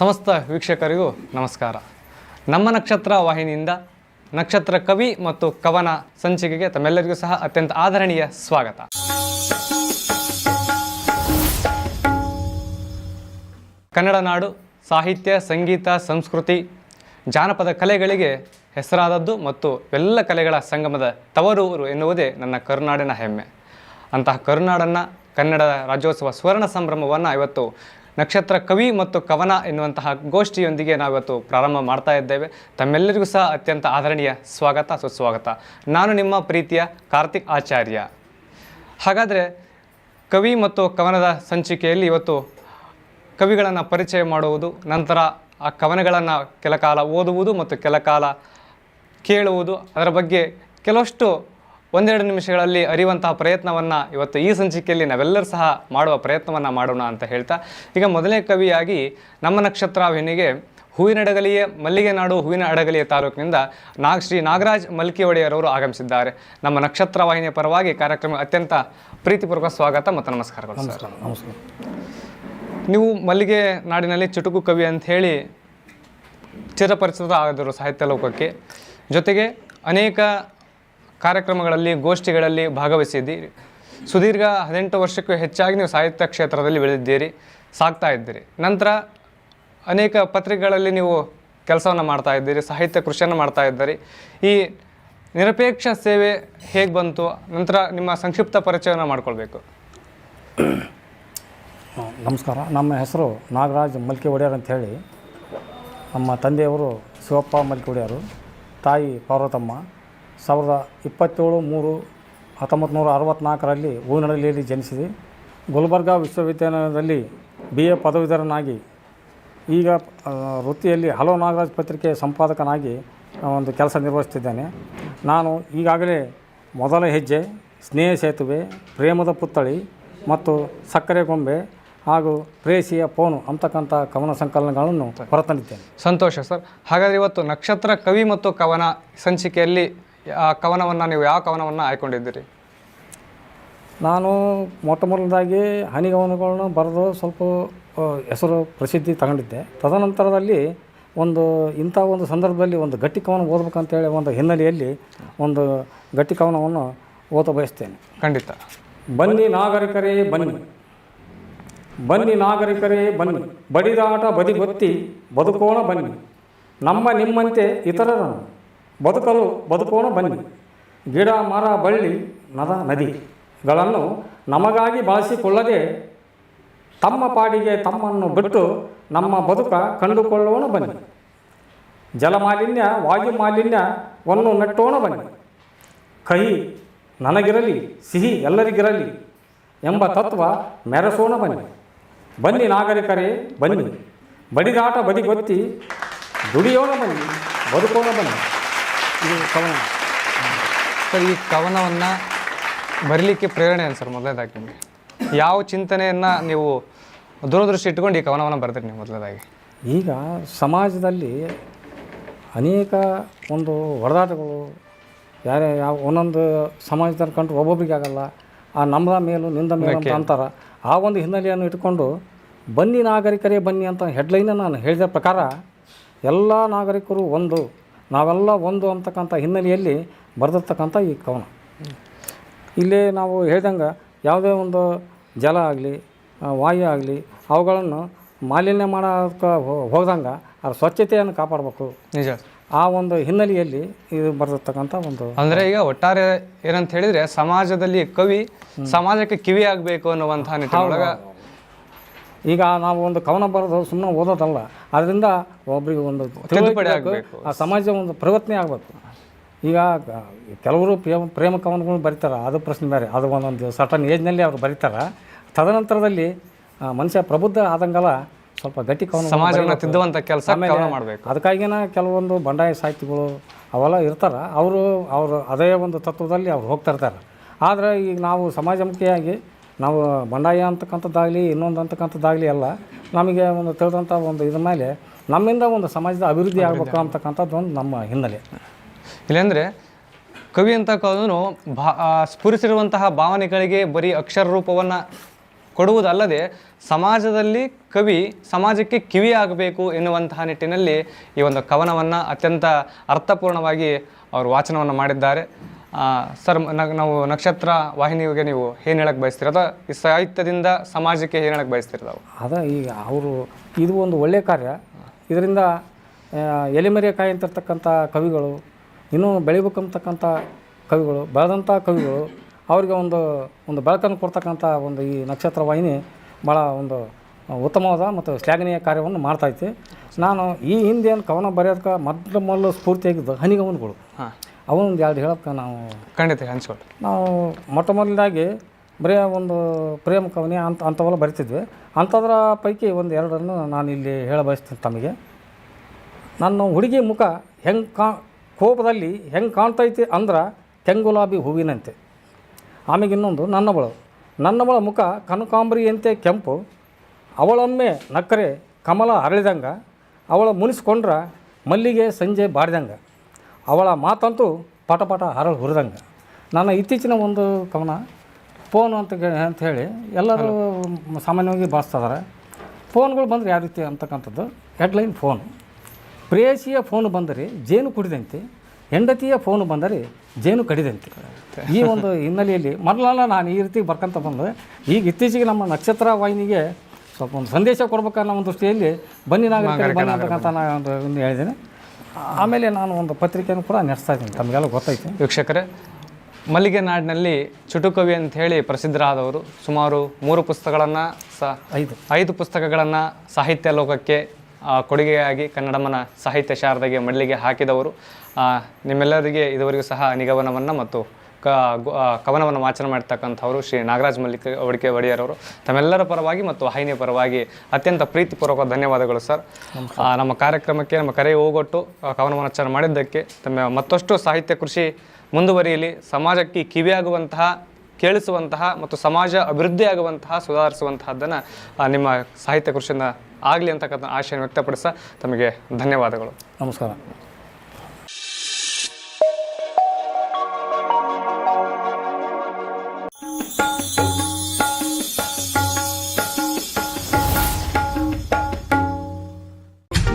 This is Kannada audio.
ಸಮಸ್ತ ವೀಕ್ಷಕರಿಗೂ ನಮಸ್ಕಾರ. ನಮ್ಮ ನಕ್ಷತ್ರ ವಾಹಿನಿಯಿಂದ ನಕ್ಷತ್ರ ಕವಿ ಮತ್ತು ಕವನ ಸಂಚಿಕೆಗೆ ತಮ್ಮೆಲ್ಲರಿಗೂ ಸಹ ಅತ್ಯಂತ ಆದರಣೀಯ ಸ್ವಾಗತ. ಕನ್ನಡ ನಾಡು, ಸಾಹಿತ್ಯ, ಸಂಗೀತ, ಸಂಸ್ಕೃತಿ, ಜಾನಪದ ಕಲೆಗಳಿಗೆ ಹೆಸರಾದದ್ದು ಮತ್ತು ಎಲ್ಲ ಕಲೆಗಳ ಸಂಗಮದ ತವರೂರು ಎನ್ನುವುದೇ ನನ್ನ ಕರುನಾಡಿನ ಹೆಮ್ಮೆ. ಅಂತಹ ಕರುನಾಡನ್ನು ಕನ್ನಡ ರಾಜ್ಯೋತ್ಸವ ಸುವರ್ಣ ಸಂಭ್ರಮವನ್ನು ಇವತ್ತು ನಕ್ಷತ್ರ ಕವಿ ಮತ್ತು ಕವನ ಎನ್ನುವಂತಹ ಗೋಷ್ಠಿಯೊಂದಿಗೆ ನಾವಿವತ್ತು ಪ್ರಾರಂಭ ಮಾಡ್ತಾ ಇದ್ದೇವೆ. ತಮ್ಮೆಲ್ಲರಿಗೂ ಸಹ ಅತ್ಯಂತ ಆದರಣೀಯ ಸ್ವಾಗತ, ಸುಸ್ವಾಗತ. ನಾನು ನಿಮ್ಮ ಪ್ರೀತಿಯ ಕಾರ್ತಿಕ್ ಆಚಾರ್ಯ. ಹಾಗಾದರೆ ಕವಿ ಮತ್ತು ಕವನದ ಸಂಚಿಕೆಯಲ್ಲಿ ಇವತ್ತು ಕವಿಗಳನ್ನು ಪರಿಚಯ ಮಾಡುವುದು, ನಂತರ ಆ ಕವನಗಳನ್ನು ಕೆಲ ಕಾಲ ಓದುವುದು ಮತ್ತು ಕೆಲ ಕಾಲ ಕೇಳುವುದು, ಅದರ ಬಗ್ಗೆ ಕೆಲವಷ್ಟು ಒಂದೆರಡು ನಿಮಿಷಗಳಲ್ಲಿ ಅರಿಯುವಂತಹ ಪ್ರಯತ್ನವನ್ನು ಇವತ್ತು ಈ ಸಂಚಿಕೆಯಲ್ಲಿ ನಾವೆಲ್ಲರೂ ಸಹ ಮಾಡುವ ಪ್ರಯತ್ನವನ್ನು ಮಾಡೋಣ ಅಂತ ಹೇಳ್ತಾ ಈಗ ಮೊದಲನೇ ಕವಿಯಾಗಿ ನಮ್ಮ ನಕ್ಷತ್ರ ವಾಹಿನಿಗೆ ಹೂವಿನಡಗಲಿಯ ಮಲ್ಲಿಗೆ ನಾಡು ಹೂವಿನ ಅಡಗಲಿಯ ತಾಲೂಕಿನಿಂದ ನಾಗ್ ಶ್ರೀ ನಾಗರಾಜ್ ಮಲ್ಕಿ ಒಡೆಯರವರು ಆಗಮಿಸಿದ್ದಾರೆ. ನಮ್ಮ ನಕ್ಷತ್ರ ವಾಹಿನಿಯ ಪರವಾಗಿ ಕಾರ್ಯಕ್ರಮ ಅತ್ಯಂತ ಪ್ರೀತಿಪೂರ್ವಕ ಸ್ವಾಗತ ಮತ್ತು ನಮಸ್ಕಾರಗಳು ನಮಸ್ಕಾರ ನೀವು ಮಲ್ಲಿಗೆ ನಾಡಿನಲ್ಲಿ ಚುಟುಕು ಕವಿ ಅಂತ ಹೇಳಿ ಚಿರಪರಿಚಿತ ಆದರು ಸಾಹಿತ್ಯ ಲೋಕಕ್ಕೆ. ಜೊತೆಗೆ ಅನೇಕ ಕಾರ್ಯಕ್ರಮಗಳಲ್ಲಿ, ಗೋಷ್ಠಿಗಳಲ್ಲಿ ಭಾಗವಹಿಸಿದ್ದೀರಿ. ಸುದೀರ್ಘ ಹದಿನೆಂಟು ವರ್ಷಕ್ಕೂ ಹೆಚ್ಚಾಗಿ ನೀವು ಸಾಹಿತ್ಯ ಕ್ಷೇತ್ರದಲ್ಲಿ ಬೆಳೆದಿದ್ದೀರಿ ಸಾಕ್ತಾ ಇದ್ದೀರಿ. ನಂತರ ಅನೇಕ ಪತ್ರಿಕೆಗಳಲ್ಲಿ ನೀವು ಕೆಲಸವನ್ನು ಮಾಡ್ತಾ ಇದ್ದೀರಿ, ಸಾಹಿತ್ಯ ಕೃಷಿಯನ್ನು ಮಾಡ್ತಾ ಇದ್ದೀರಿ. ಈ ನಿರಪೇಕ್ಷ ಸೇವೆ ಹೇಗೆ ಬಂತು? ನಂತರ ನಿಮ್ಮ ಸಂಕ್ಷಿಪ್ತ ಪರಿಚಯವನ್ನು ಮಾಡಿಕೊಳ್ಬೇಕು. ನಮಸ್ಕಾರ. ನಮ್ಮ ಹೆಸರು ನಾಗರಾಜ್ ಮಲ್ಕೆ ಒಡೆಯರ್ ಅಂತ ಹೇಳಿ ನಮ್ಮ ತಂದೆಯವರು ಶಿವಪ್ಪ ಮಲ್ಕೆ ಒಡೆಯರು ತಾಯಿ ಪಾರ್ವತಮ್ಮ ಸಾವಿರದ ಇಪ್ಪತ್ತೇಳು ಮೂರು ಹತ್ತೊಂಬತ್ತು ನೂರ ಅರವತ್ತ್ನಾಲ್ಕರಲ್ಲಿ ಹೂವಿನಡಲಿಯಲ್ಲಿ ಜನಿಸಿದೆ. ಗುಲ್ಬರ್ಗಾ ವಿಶ್ವವಿದ್ಯಾಲಯದಲ್ಲಿ ಬಿ ಎ ಪದವೀಧರನಾಗಿ ಈಗ ವೃತ್ತಿಯಲ್ಲಿ ಹಲೋ ನಾಗರಾಜ್ ಪತ್ರಿಕೆ ಸಂಪಾದಕನಾಗಿ ಒಂದು ಕೆಲಸ ನಿರ್ವಹಿಸ್ತಿದ್ದೇನೆ ನಾನು ಈಗಾಗಲೇ ಮೊದಲ ಹೆಜ್ಜೆ ಸ್ನೇಹ ಸೇತುವೆ ಪ್ರೇಮದ ಪುತ್ಥಳಿ ಮತ್ತು ಸಕ್ಕರೆ ಗೊಂಬೆ ಹಾಗೂ ಪ್ರೇಸಿಯ ಫೋನು ಅಂತಕ್ಕಂಥ ಕವನ ಸಂಕಲನಗಳನ್ನು ಹೊರತಂದಿದ್ದೇನೆ. ಸಂತೋಷ ಸರ್. ಹಾಗಾದರೆ ಇವತ್ತು ನಕ್ಷತ್ರ ಕವಿ ಮತ್ತು ಕವನ ಸಂಚಿಕೆಯಲ್ಲಿ ಕವನವನ್ನು ನೀವು ಯಾವ ಕವನವನ್ನು ಆಯ್ಕೊಂಡಿದ್ದೀರಿ ನಾನು ಮೊಟ್ಟ ಮೊದಲದಾಗಿ ಹನಿಗವನಗಳನ್ನ ಬರೆದು ಸ್ವಲ್ಪ ಹೆಸರು ಪ್ರಸಿದ್ಧಿ ತಗೊಂಡಿದ್ದೆ. ತದನಂತರದಲ್ಲಿ ಒಂದು ಇಂಥ ಒಂದು ಸಂದರ್ಭದಲ್ಲಿ ಒಂದು ಗಟ್ಟಿ ಕವನ ಓದಬೇಕಂತೇಳಿ ಒಂದು ಹಿನ್ನೆಲೆಯಲ್ಲಿ ಒಂದು ಗಟ್ಟಿ ಕವನವನ್ನು ಓದ ಬಯಸ್ತೇನೆ. ಖಂಡಿತ. ಬನ್ನಿ ನಾಗರಿಕರೇ ಬನ್ನಿ. ಬನ್ನಿ ನಾಗರಿಕರೇ ಬನ್ನಿ. ಬಡಿದಾಟ ಬದಿಗೊತ್ತಿ ಬದುಕೋಣ ಬನ್ನಿ. ನಮ್ಮ ನಿಮ್ಮಂತೆ ಇತರರನ್ನು ಬದುಕಲು ಬದುಕೋಣ ಬನ್ನಿ. ಗಿಡ, ಮರ, ಬಳ್ಳಿ, ನದ ನದಿಗಳನ್ನು ನಮಗಾಗಿ ಬಳಸಿಕೊಳ್ಳದೆ ತಮ್ಮ ಪಾಡಿಗೆ ತಮ್ಮನ್ನು ಬಿಟ್ಟು ನಮ್ಮ ಬದುಕ ಕಂಡುಕೊಳ್ಳೋಣ ಬನ್ನಿ. ಜಲಮಾಲಿನ್ಯ ವಾಯು ಮಾಲಿನ್ಯವನ್ನು ನೆಟ್ಟೋಣ ಬನ್ನಿ. ಕಹಿ ನನಗಿರಲಿ, ಸಿಹಿ ಎಲ್ಲರಿಗಿರಲಿ ಎಂಬ ತತ್ವ ಮೆರೆಸೋಣ ಬನ್ನಿ. ಬನ್ನಿ ನಾಗರಿಕರೇ, ಬನ್ನಿ. ಬಡಿದಾಟ ಬದಿಗೊತ್ತಿ ದುಡಿಯೋಣ ಬನ್ನಿ, ಬದುಕೋಣ ಬನ್ನಿ. ಇದು ಕವನ. ಸರ್ ಈ ಕವನವನ್ನು ಬರೀಲಿಕ್ಕೆ ಪ್ರೇರಣೆ ಏನು ಸರ್ ಮೊದಲನೇದಾಗಿ ನಿಮಗೆ? ಯಾವ ಚಿಂತನೆಯನ್ನು ನೀವು ದೂರದೃಷ್ಟಿ ಇಟ್ಕೊಂಡು ಈ ಕವನವನ್ನು ಬರ್ತೀರಿ ನೀವು ಮೊದಲನೇದಾಗಿ? ಈಗ ಸಮಾಜದಲ್ಲಿ ಅನೇಕ ಒಂದು ಹೊಡೆದಾಟಗಳು ಯಾರೇ ಯಾವ ಒಂದೊಂದು ಸಮಾಜದಲ್ಲಿ ಕಂಡು ಒಬ್ಬೊಬ್ಬರಿಗೆ ಆಗಲ್ಲ ಆ ನಮ್ಮದ ಮೇಲೂ ನಿಂದ ಮೇಲು ಅಂತ ಅಂತಾರೆ. ಆ ಒಂದು ಹಿನ್ನೆಲೆಯನ್ನು ಇಟ್ಕೊಂಡು ಬನ್ನಿ ನಾಗರಿಕರೇ ಬನ್ನಿ ಅಂತ ಹೆಡ್ಲೈನ ನಾನು ಹೇಳಿದ ಪ್ರಕಾರ ಎಲ್ಲ ನಾಗರಿಕರು ಒಂದು ನಾವೆಲ್ಲ ಒಂದು ಅಂತಕ್ಕಂಥ ಹಿನ್ನೆಲೆಯಲ್ಲಿ ಬರೆದಿರ್ತಕ್ಕಂಥ ಈ ಕವನ. ಇಲ್ಲಿ ನಾವು ಹೇಳ್ದಂಗೆ ಯಾವುದೇ ಒಂದು ಜಲ ಆಗಲಿ ವಾಯು ಆಗಲಿ ಅವುಗಳನ್ನು ಮಾಲಿನ್ಯ ಮಾಡೋದಕ್ಕೆ ಹೋದಂಗೆ ಅದರ ಸ್ವಚ್ಛತೆಯನ್ನು ಕಾಪಾಡಬೇಕು. ನಿಜ. ಆ ಒಂದು ಹಿನ್ನೆಲೆಯಲ್ಲಿ ಇದು ಬರೆದಿರ್ತಕ್ಕಂಥ ಒಂದು ಅಂದರೆ ಈಗ ಒಟ್ಟಾರೆ ಏನಂತ ಹೇಳಿದರೆ ಸಮಾಜದಲ್ಲಿ ಕವಿ ಸಮಾಜಕ್ಕೆ ಕಿವಿ ಆಗಬೇಕು ಅನ್ನುವಂಥ ನಿಟ್ಟಿನೊಳಗೆ ಈಗ ನಾವು ಒಂದು ಕವನ ಬರೆದು ಸುಮ್ಮನೆ ಓದೋದಲ್ಲ ಅದರಿಂದ ಒಬ್ಬರಿಗೆ ಒಂದು. ಆ ಸಮಾಜ ಒಂದು ಪರಿವರ್ತನೆ ಆಗಬೇಕು. ಈಗ ಕೆಲವರು ಪ್ರೇಮ ಪ್ರೇಮ ಕವನಗಳು ಬರೀತಾರೆ ಅದು ಪ್ರಶ್ನೆ ಬೇರೆ. ಅದು ಒಂದೊಂದು ಸರ್ಟನ್ ಏಜ್ನಲ್ಲಿ ಅವರು ಬರೀತಾರೆ. ತದನಂತರದಲ್ಲಿ ಮನುಷ್ಯ ಪ್ರಬುದ್ಧ ಆದಂಗಲ್ಲ ಸ್ವಲ್ಪ ಗಟ್ಟಿ ಕವನ ಸಮಾಜವನ್ನು ತಿದ್ದುವಂಥ ಕೆಲಸ ಮಾಡಬೇಕು. ಅದಕ್ಕಾಗಿನ ಕೆಲವೊಂದು ಬಂಡಾಯ ಸಾಹಿತಿಗಳು ಅವೆಲ್ಲ ಇರ್ತಾರೆ. ಅವರು ಅವರು ಅದೇ ಒಂದು ತತ್ವದಲ್ಲಿ ಅವ್ರು ಹೋಗ್ತಾ ಇರ್ತಾರೆ. ಆದರೆ ಈಗ ನಾವು ಸಮಾಜಮುಖಿಯಾಗಿ ನಾವು ಬಂಡಾಯ ಅಂತಕ್ಕಂಥದ್ದಾಗಲಿ ಇನ್ನೊಂದು ಅಂತಕ್ಕಂಥದ್ದಾಗಲಿ ಅಲ್ಲ ನಮಗೆ ಒಂದು ತಿಳಿದಂಥ ಒಂದು ಇದ್ರ ಮೇಲೆ ನಮ್ಮಿಂದ ಒಂದು ಸಮಾಜದ ಅಭಿವೃದ್ಧಿ ಆಗಬೇಕು ಅಂತಕ್ಕಂಥದ್ದು ಒಂದು ನಮ್ಮ ಹಿನ್ನೆಲೆ. ಇಲ್ಲಾಂದರೆ ಕವಿ ಅಂತ ಕವನು ಭಾ ಸ್ಫುರಿಸಿರುವಂತಹ ಭಾವನೆಗಳಿಗೆ ಬರೀ ಅಕ್ಷರ ರೂಪವನ್ನು ಕೊಡುವುದಲ್ಲದೆ ಸಮಾಜದಲ್ಲಿ ಕವಿ ಸಮಾಜಕ್ಕೆ ಕಿವಿ ಆಗಬೇಕು ಎನ್ನುವಂತಹ ನಿಟ್ಟಿನಲ್ಲಿ ಈ ಒಂದು ಕವನವನ್ನು ಅತ್ಯಂತ ಅರ್ಥಪೂರ್ಣವಾಗಿ ಅವರು ವಾಚನವನ್ನು ಮಾಡಿದ್ದಾರೆ. ಸರ್ ನಾವು ನಕ್ಷತ್ರ ವಾಹಿನಿಗೆ ನೀವು ಏನು ಹೇಳಕ್ಕೆ ಬಯಸ್ತೀರ? ಅಥವಾ ಈ ಸಾಹಿತ್ಯದಿಂದ ಸಮಾಜಕ್ಕೆ ಏನು ಹೇಳಕ್ಕೆ ಬಯಸ್ತೀರ ತಾವು? ಅದ ಈಗ ಅವರು ಇದು ಒಂದು ಒಳ್ಳೆಯ ಕಾರ್ಯ. ಇದರಿಂದ ಎಲೆಮರೆ ಕಾಯಿ ಅಂತ ಇರ್ತಕ್ಕಂಥ ಕವಿಗಳು ಇನ್ನೂ ಬೆಳಿಬೇಕಂತಕ್ಕಂಥ ಕವಿಗಳು ಬೆಳೆದಂಥ ಕವಿಗಳು ಅವರಿಗೆ ಒಂದು ಒಂದು ಬೆಳಕನ್ನು ಕೊಡ್ತಕ್ಕಂಥ ಒಂದು ಈ ನಕ್ಷತ್ರ ವಾಹಿನಿ ಭಾಳ ಒಂದು ಉತ್ತಮವಾದ ಮತ್ತು ಶ್ಲಾಘನೀಯ ಕಾರ್ಯವನ್ನು ಮಾಡ್ತೈತಿ ನಾನು ಈ ಹಿಂದೆ ಏನು ಕವನ ಬರೆಯೋದಕ್ಕೆ ಮೊದಲು ಮೊದಲು ಸ್ಫೂರ್ತಿಯಾಗಿದ್ದು ಹನಿಗವನಗಳು. ಹಾಂ. ಅವನೊಂದು ಎರಡು ಹೇಳಕ್ಕೆ ನಾವು. ಖಂಡಿತ ಹಂಚ್ಕೊಳ್ರಿ ನಾವು ಮೊಟ್ಟ ಮೊದಲದಾಗಿ ಬರೀ ಒಂದು ಪ್ರೇಮ ಕವನೆ ಅಂತ ಅಂಥವೆಲ್ಲ ಬರಿತಿದ್ವಿ. ಅಂಥದ್ರ ಪೈಕಿ ಒಂದು ಎರಡನ್ನು ನಾನು ಇಲ್ಲಿ ಹೇಳ ಬಯಸ್ತೀನಿ ತಮಗೆ. ನನ್ನ ಹುಡುಗಿ ಮುಖ ಹೆಂಗೆ ಕಾ ಕೋಪದಲ್ಲಿ ಹೆಂಗೆ ಕಾಣ್ತೈತಿ ಅಂದ್ರೆ ತೆಂಗುಲಾಬಿ ಹೂವಿನಂತೆ. ಆಮೇಲೆ ಇನ್ನೊಂದು ನನ್ನವಳು. ನನ್ನವಳ ಮುಖ ಕನಕಾಂಬರಿಯಂತೆ ಕೆಂಪು. ಅವಳೊಮ್ಮೆ ನಕ್ಕರೆ ಕಮಲ ಅರಳಿದಂಗೆ ಅವಳ ಮುನಿಸ್ಕೊಂಡ್ರೆ ಮಲ್ಲಿಗೆ ಸಂಜೆ ಬಾಡ್ದಂಗೆ ಅವಳ ಮಾತಂತೂ ಪಟ ಪಟ ಹರಳು ಹುರಿದಂಗೆ. ನನ್ನ ಇತ್ತೀಚಿನ ಒಂದು ಕವನ ಫೋನು ಅಂತ ಅಂತ ಹೇಳಿ ಎಲ್ಲರೂ ಸಾಮಾನ್ಯವಾಗಿ ಬಳಸ್ತಿದ್ದಾರೆ ಫೋನ್ಗಳು ಬಂದರೆ ಯಾವ ರೀತಿ ಅಂತಕ್ಕಂಥದ್ದು? Headline phone. ಪ್ರೇಯಸಿಯ ಫೋನು ಬಂದರೆ ಜೇನು ಕುಡಿದಂತೆ ಹೆಂಡತಿಯ ಫೋನು ಬಂದರೆ ಜೇನು ಕಡಿದಂತೆ. ಈ ಒಂದು ಹಿನ್ನೆಲೆಯಲ್ಲಿ ಮೊದಲೆಲ್ಲ ನಾನು ಈ ರೀತಿ ಬರ್ಕಂತ ಬಂದು ಈಗ ಇತ್ತೀಚೆಗೆ ನಮ್ಮ ನಕ್ಷತ್ರ ವಾಹಿನಿಗೆ ಸ್ವಲ್ಪ ಒಂದು ಸಂದೇಶ ಕೊಡ್ಬೇಕನ್ನೋ ಒಂದು ದೃಷ್ಟಿಯಲ್ಲಿ ಬನ್ನಿ ನಾಗರಿಕ ಬನ್ನಿ ಅಂತಕ್ಕಂಥ ನಾನು ಹೇಳಿದ್ದೇನೆ. ಆಮೇಲೆ ನಾನು ಒಂದು ಪತ್ರಿಕೆಯನ್ನು ಕೂಡ ನಡೆಸ್ತಾ ಇದ್ದೀನಿ. ತಮಗೆಲ್ಲ ಗೊತ್ತೈತೆ. ವೀಕ್ಷಕರೇ ಮಲ್ಲಿಗೆ ನಾಡಿನಲ್ಲಿ ಚುಟುಕವಿ ಅಂತ ಹೇಳಿ ಪ್ರಸಿದ್ಧರಾದವರು ಸುಮಾರು ಮೂರು ಪುಸ್ತಕಗಳನ್ನು ಸ ಐದು. ಐದು ಪುಸ್ತಕಗಳನ್ನು ಸಾಹಿತ್ಯ ಲೋಕಕ್ಕೆ ಕೊಡುಗೆಯಾಗಿ ಕನ್ನಡಮನ ಸಾಹಿತ್ಯ ಶಾರದೆಗೆ ಮಡಲಿಗೆ ಹಾಕಿದವರು. ನಿಮ್ಮೆಲ್ಲರಿಗೆ ಇದುವರೆಗೂ ಸಹ ನಿಗಮನವನ್ನು ಮತ್ತು ಕ ಗು- ಕವನವನ್ನು ವಾಚನ ಮಾಡ್ತಕ್ಕಂಥವರು ಶ್ರೀ ನಾಗರಾಜ್ ಮಲ್ಲಿಕ ಒಡಿಕೆ ಒಡೆಯರವರು. ತಮ್ಮೆಲ್ಲರ ಪರವಾಗಿ ಮತ್ತು ವಾಹಿನಿಯ ಪರವಾಗಿ ಅತ್ಯಂತ ಪ್ರೀತಿಪೂರ್ವಕ ಧನ್ಯವಾದಗಳು ಸರ್. ನಮ್ಮ ಕಾರ್ಯಕ್ರಮಕ್ಕೆ ನಮ್ಮ ಕರೆ ಹೋಗೊಟ್ಟು ಕವನವನ್ನು ಕವನ ವಾಚನ ಮಾಡಿದ್ದಕ್ಕೆ ತಮ್ಮ ಮತ್ತಷ್ಟು ಸಾಹಿತ್ಯ ಕೃಷಿ ಮುಂದುವರಿಯಲಿ ಸಮಾಜಕ್ಕೆ ಕಿವಿಯಾಗುವಂತಹ ಕೇಳಿಸುವಂತಹ ಮತ್ತು ಸಮಾಜ ಅಭಿವೃದ್ಧಿಯಾಗುವಂತಹ ಸುಧಾರಿಸುವಂತಹದ್ದನ್ನು ನಿಮ್ಮ ಸಾಹಿತ್ಯ ಕೃಷಿಯಿಂದ ಆಗಲಿ ಅಂತಕ್ಕಂಥ ಆಶಯ ವ್ಯಕ್ತಪಡಿಸ ತಮಗೆ ಧನ್ಯವಾದಗಳು. ನಮಸ್ಕಾರ.